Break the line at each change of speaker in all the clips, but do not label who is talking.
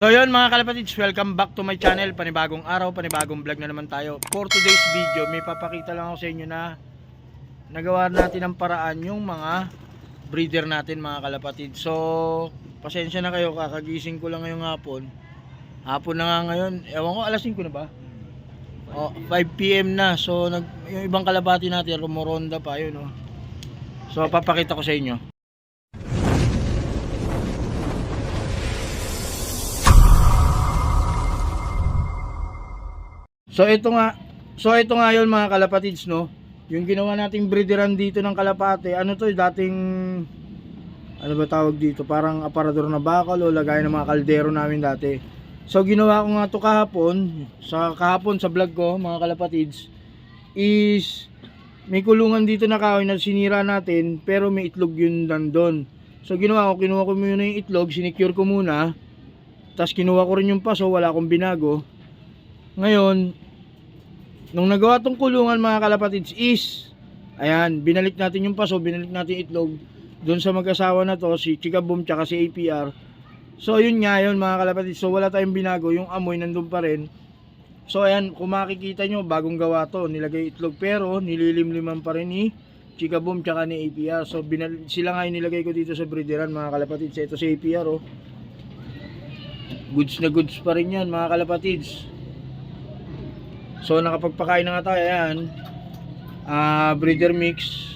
So yun mga kalapatids, welcome back to my channel. Panibagong araw, panibagong vlog na naman tayo. For today's video, may papakita lang ako sa inyo na nagawa natin ang paraan yung mga breeder natin mga kalapatids. So, pasensya na kayo, kakagising ko lang ngayong hapon. Hapon na nga ngayon, ewan ko, alas 5 na ba? O, 5pm na. So, nag, yung ibang kalapati natin, rumoronda pa yun. Oh. So, papakita ko sa inyo. So ito nga, so ito nga yun mga kalapatids no. Yung ginawa nating breederan dito ng kalapate, ano to dating ano ba tawag dito? Parang aparador na bakal o lagay ng mga kaldero namin dati. So ginawa ko nga to kahapon, sa kahapon sa vlog ko mga kalapatids is may kulungan dito na kahoy na sinira natin pero may itlog yun nandun. So ginawa ko, kinuha ko muna yung itlog, sinicure ko muna. Tapos kinuha ko rin yung paso, wala akong binago. Ngayon, nung nagawa tong kulungan mga kalapatids is, ayan, binalik natin yung paso, binalik natin itlog doon sa mag-asawa na to, si Chika Boom tsaka si APR. So yun nga yun mga kalapatids, so wala tayong binago, yung amoy nandun pa rin. So ayan, kung makikita nyo, bagong gawa to, nilagay itlog pero nililimliman pa rin ni Chika Boom tsaka ni APR. So binal- sila nga yung nilagay ko dito sa breederan mga kalapatids. Ito si APR oh. Goods na goods pa rin yan mga kalapatids. So nakapagpakain na nga tayo, ayan. Ah, breeder mix.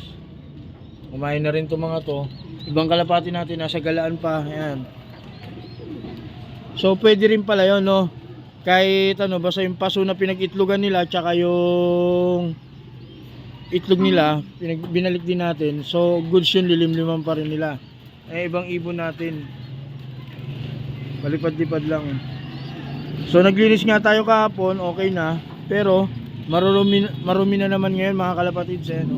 Kumain na rin to mga to. Ibang kalapati natin nasa galaan pa, ayan. So pwede rin pala 'yon, no. Kahit ano, basta yung paso na pinag-itlogan nila tsaka yung itlog nila, pinag binalik din natin. So goods yun, lilimliman pa rin nila. Eh ibang ibon natin. Palipad-lipad lang. So naglinis nga tayo kahapon, okay na. Pero marumi, marumi na naman ngayon mga kalapatids eh, no?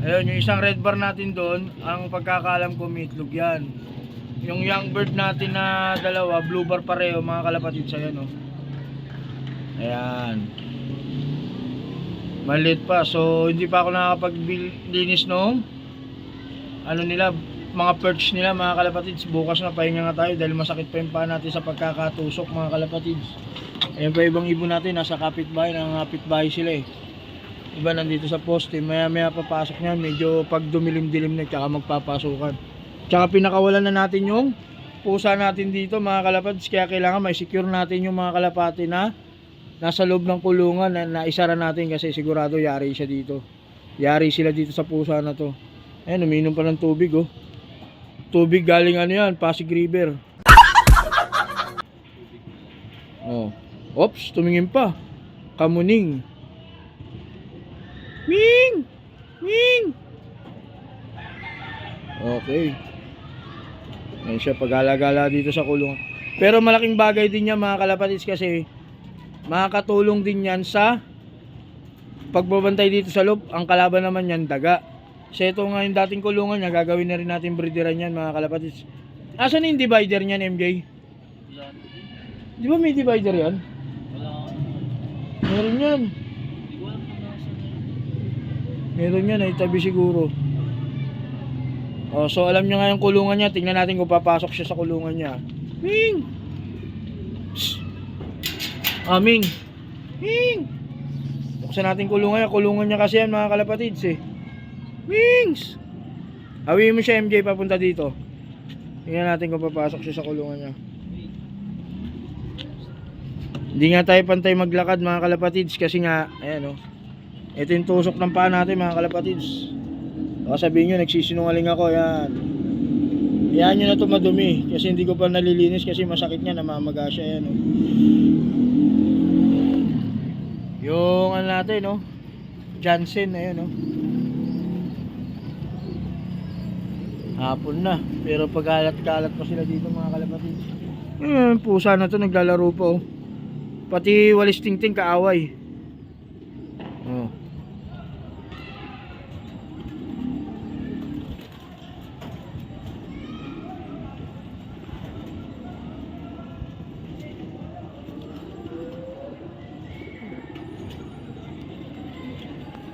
Ayun, yung isang red bar natin doon, ang pagkakalam ko may itlog yan. Yung young bird natin na dalawa, blue bar pareho mga kalapatids, ayan no? Ayan. Maliit pa, so hindi pa ako nakakapaglinis nung ano nila, mga perch nila mga kalapatids. Bukas na pahinga nga tayo dahil masakit pa yung paa natin sa pagkakatusok mga kalapatids. Ayun pa ibang ibon natin. Nasa kapitbahay ng kapitbahay sila eh. Iba nandito sa poste. Maya maya papasok niyan. Medyo pag dumilim-dilim na tsaka magpapasukan. Tsaka pinakawalan na natin yung pusa natin dito mga kalapatids. Kaya kailangan may secure natin yung mga kalapati na nasa loob ng kulungan na naisara natin kasi sigurado yari siya dito. Yari sila dito sa pusa na to. Ayun uminom pa ng tubig oh Tubig galing ano yan, Pasig River. Oh. Ops, tumingin pa. Kamuning. Ming! Ming! Okay. Yan siya pag-alagala dito sa kulungan. Pero malaking bagay din yan mga kalapatids kasi makakatulong din yan sa pagbabantay dito sa loob. Ang kalaban naman yan, daga. So ito nga yung dating kulungan niya, gagawin na rin natin breederan yan mga kalapatids. Asan yung divider niyan MJ? Di ba may divider yan? Meron yan. Meron yan, ay tabi siguro. Oh, so alam niyo nga yung kulungan niya, tingnan natin kung papasok siya sa kulungan niya. Ming! Shh! Ah, Ming! Ming! Buksan natin kulungan niya, kulungan niya kasi yan mga kalapatids eh. Wings! Hawi mo siya MJ papunta dito. Tingnan natin kung papasok siya sa kulungan niya. Hindi nga tayo pantay maglakad mga kalapatids kasi nga, ayan o. Ito yung tusok ng paa natin mga kalapatids. Baka sabihin nyo, nagsisinungaling ako, yan. Yan nyo na ito madumi kasi hindi ko pa nalilinis kasi masakit niya, namamaga siya, yan o. Yung ano natin, no? Jansen, ayan o. Hapon na. Pero pagkalat-kalat pa sila dito mga kalapatid. Eh, pusa na to naglalaro pa oh. Pati walis tingting kaaway. Oh.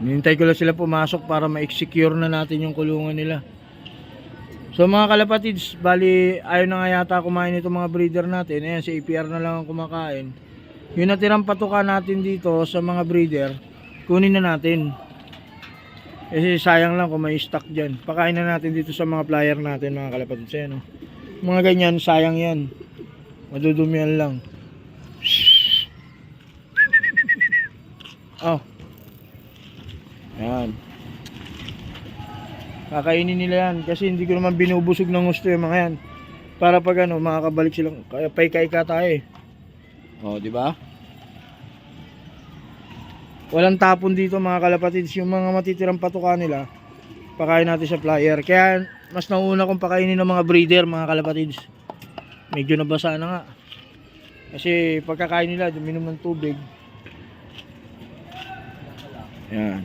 Nintay ko lang sila pumasok para ma-secure na natin yung kulungan nila. So mga kalapatids, bali ayaw na nga yata kumain itong mga breeder natin. Ayan, si APR na lang ang kumakain. Yung natirang patuka natin dito sa mga breeder, kunin na natin. Kasi sayang lang kung may stock dyan. Pakain na natin dito sa mga flyer natin mga kalapatids. Ayan, oh. Mga ganyan, sayang yan. Madudumihan lang. Oh. Ayan. Kakainin nila yan kasi hindi ko naman binubusog ng gusto yung mga yan. Para pag ano, makakabalik silang kaya paika-ika tayo eh. Oh, di ba? Walang tapon dito mga kalapatids, yung mga matitirang patuka nila. Pakain natin sa flyer. Kaya mas nauna kong pakainin ng mga breeder mga kalapatids. Medyo nabasa na nga. Kasi pagkakain nila, duminom ng tubig. Yan.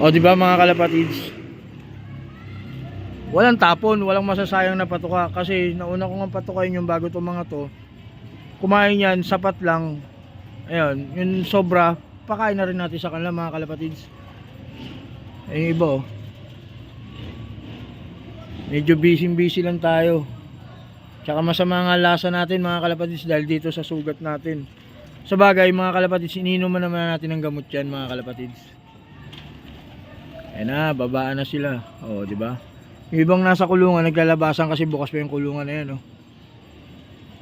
O di ba mga kalapatids? Walang tapon, walang masasayang na patuka kasi nauna ko nga patukain yung bago itong mga to. Kumain yan, sapat lang. Ayun, yung sobra, pakain na rin natin sa kanila mga kalapatids. Ayun yung iba oh. Medyo busy busy lang tayo. Tsaka masama nga lasa natin mga kalapatids dahil dito sa sugat natin. Sa bagay mga kalapatids, iniinuman naman natin ng gamot yan mga kalapatids. Ayan na, babaan na sila. O, di ba? Yung ibang nasa kulungan, naglalabasan kasi bukas pa yung kulungan na yan, oh.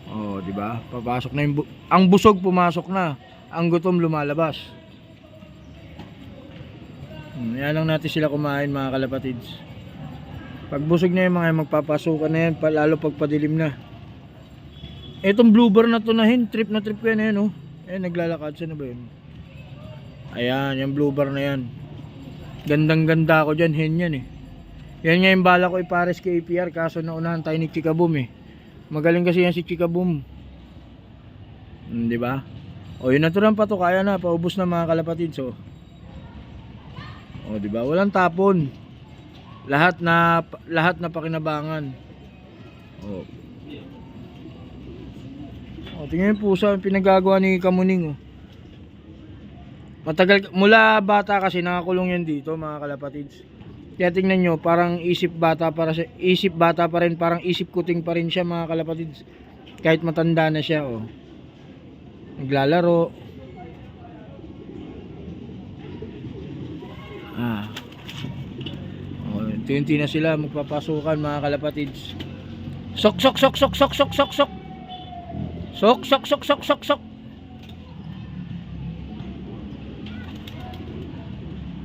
Oh, di ba? Papasok na yung bu- ang busog pumasok na. Ang gutom lumalabas. Hmm, yan lang natin sila kumain mga kalapatids. Pag busog na yung mga yan, magpapasukan na yan, lalo pag padilim na. Etong bluebird na to na hin, trip na trip ko yan, yan oh. Eh, naglalakad, na ba yun? Ayan, yung bluebird na yan. Gandang ganda ako dyan, hen yan eh. Yan nga yung bala ko ipares kay APR, kaso naunahan tayo ni Chika Boom eh. Magaling kasi yan si Chika Boom. Hmm, di ba? O yun naturang pato, kaya na, paubos na mga kalapatids oh. O di ba? Walang tapon. Lahat na lahat na pakinabangan. O. O tingnan yung pusa, pinagagawa ni Kamuning oh. Matagal, mula bata kasi nakakulong yan dito mga kalapatids. Kaya tingnan nyo, parang isip bata para sa isip bata pa rin, parang isip kuting pa rin siya mga kalapatids. Kahit matanda na siya, oh. Naglalaro. Ah. Oh, unti na sila magpapasukan mga kalapatids. Sok sok sok sok sok sok sok sok. Sok sok sok sok sok sok.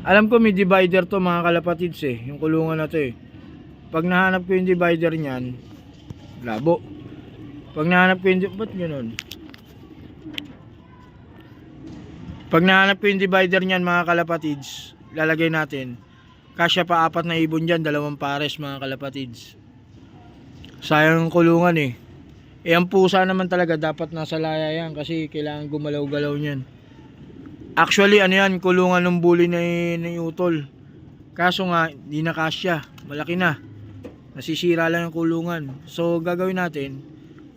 Alam ko may divider to mga kalapatids eh, yung kulungan na to eh. Pag nahanap ko yung divider niyan, labo. Pag nahanap ko yung, ba't ganun? Pag nahanap ko yung divider niyan mga kalapatids, lalagay natin. Kasya pa apat na ibon dyan, dalawang pares mga kalapatids. Sayang ang kulungan eh. Eh ang pusa naman talaga dapat nasa laya yan kasi kailangan gumalaw-galaw niyan. Actually, ano yan, kulungan ng bully na, ni Utol. Kaso nga, di na kasya. Malaki na. Nasisira lang yung kulungan. So, gagawin natin,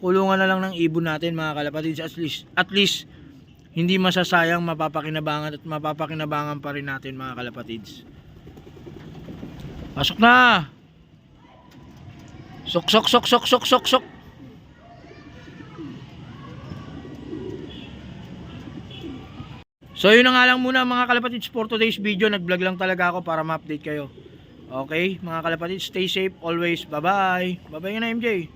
kulungan na lang ng ibon natin, mga kalapatids. At least, at least, hindi masasayang mapapakinabangan at mapapakinabangan pa rin natin, mga kalapatids. Pasok na! Sok, sok, sok, sok, sok, sok, sok. So yun na nga lang muna mga kalapatids for today's video. Nag-vlog lang talaga ako para ma-update kayo. Okay, mga kalapatids, stay safe always. Bye-bye. Bye-bye na MJ.